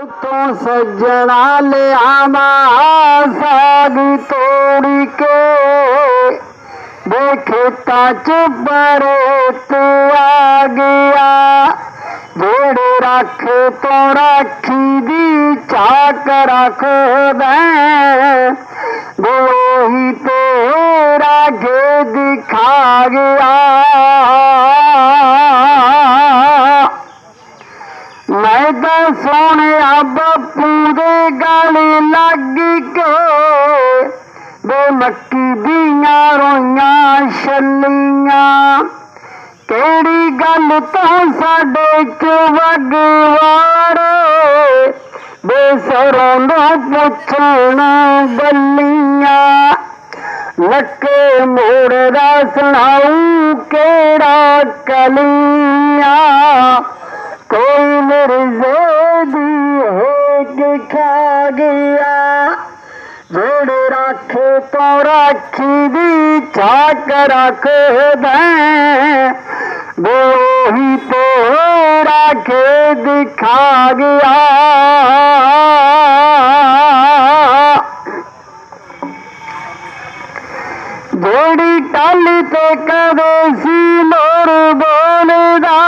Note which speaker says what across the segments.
Speaker 1: ਤੂੰ ਸੱਜਣਾ ਲਿਆਵਾਂ ਸਾਗ ਤੋੜੀ ਕੇ। ਦੇਖੇ ਚ ਬਰੇ ਤੂੰ ਆ ਗਿਆ। ਜਿਹੜੇ ਰੱਖ ਤੋਂ ਰਾਖੀ ਦੀ ਚਾਕ ਰੱਖਦਾ ਗੋਹੀ ਤੇਰਾ ਗੇ ਦਿਖਾ ਗਿਆ। ਸੋਹਣਿਆ ਬਾਪੂ ਦੇ ਗਲ ਲੱਗ ਕੇ ਦੇ ਮੱਕੀ ਦੀਆਂ ਰੋਈਆਂ ਛੱਲੀਆਂ। ਕਿਹੜੀ ਗੱਲ ਤੋਂ ਸਾਡੇ ਚ ਵਗਵਾੜੇ ਬੇਸਰੋਂ ਨੂੰ ਪੁੱਛਣ ਗੱਲੀਆਂ। ਲੱਕੇ ਮੋੜ ਦਾ ਸੁਣਾਉ ਕਿਹੜਾ ਕਲੀਆਂ? ਕੋਈ ਮਿਰਜ਼ੇ तो राखी दी ठाक रख दें। ही तो राखे दिखा गया जोड़ी टल ते तो कदे सी मोर बोलदा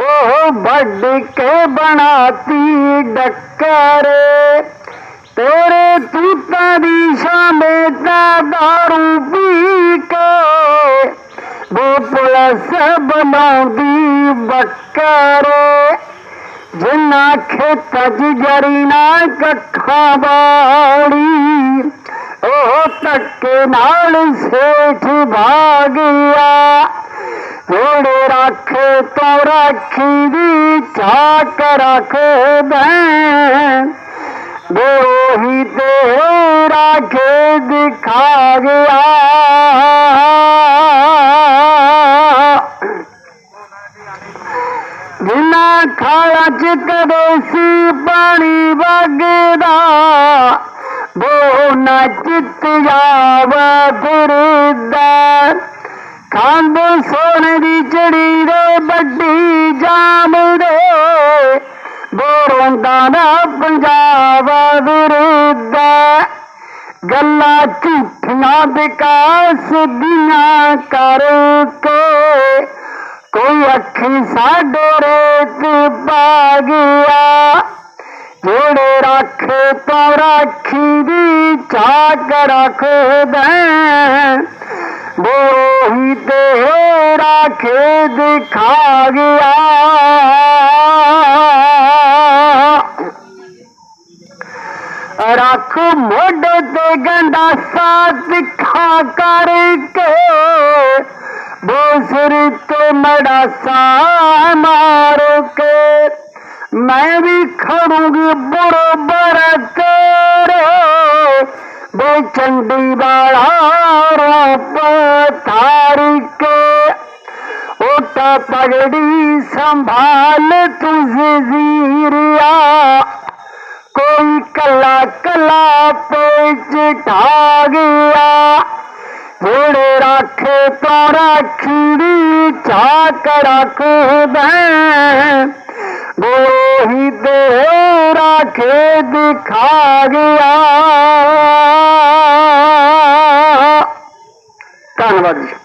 Speaker 1: ओ बड़ के बनाती डकरे ਤੇਰੇ ਤੂਤਾਂ ਦੀ ਸ਼ਾਮੇ ਦਾ ਦਾਰੂ ਪੀ ਕੇ ਉਹ ਪੁਲਸ ਬਣਾਉਂਦੀ ਬੱਕਰੇ। ਜਿੰਨਾ ਖੇਤ ਜਰੀ ਨਾ ਕੱਖਾਂ ਬਾੜੀ ਉਹ ਧੱਕੇ ਨਾਲ ਸੇਠ ਭਾਗਿਆ ਜਿਹੜੇ ਰੱਖ ਤੋਂ ਰੱਖੀ ਦੀ ਚਾਕ ਰੱਖਦਾ ਉਹੀ ਤੇ ਰਾਖੇ ਦਿਖਾ ਗਿਆ ਜਿਨਾ ਖਾਲਾ ਚ ਕਦੇ ਸੀ ਪਾਣੀ ਵਗਦਾ। ਬੋ ਨਾ ਚਿੱਤ ਜਾਵਾ ਫਿਰਦਾ। ਖੰਡ ਸੋਨੇ ਦੀ ਚੜੀ ਦੇ ਵੱਡੀ ਜਾਮ ਦੇ। ਬੋਰੋਂ ਦਾ ਪੰਜਾਬ विरुद्ध गल्ला चिट्ठिया विकास दिया करके, कोई अखी सा डोरे पा गया। जोड़े रख तो राखी दी चाक रख दें बोही ते राखे दिखा गया। आँख मोड़ दे गंदा साथ दिखा कर के भोसर तो मड़ा सा मार के। मैं भी खड़ूँगी बुरो बर तेरे। बेचंडी वाला पार के। ओटा पगड़ी संभाल तुझे जीरिया कोई कला कला पेच गया जोड़ रख तो रखड़ी छाक रख ही दे राखे दिखा गया धन्यवाद जी।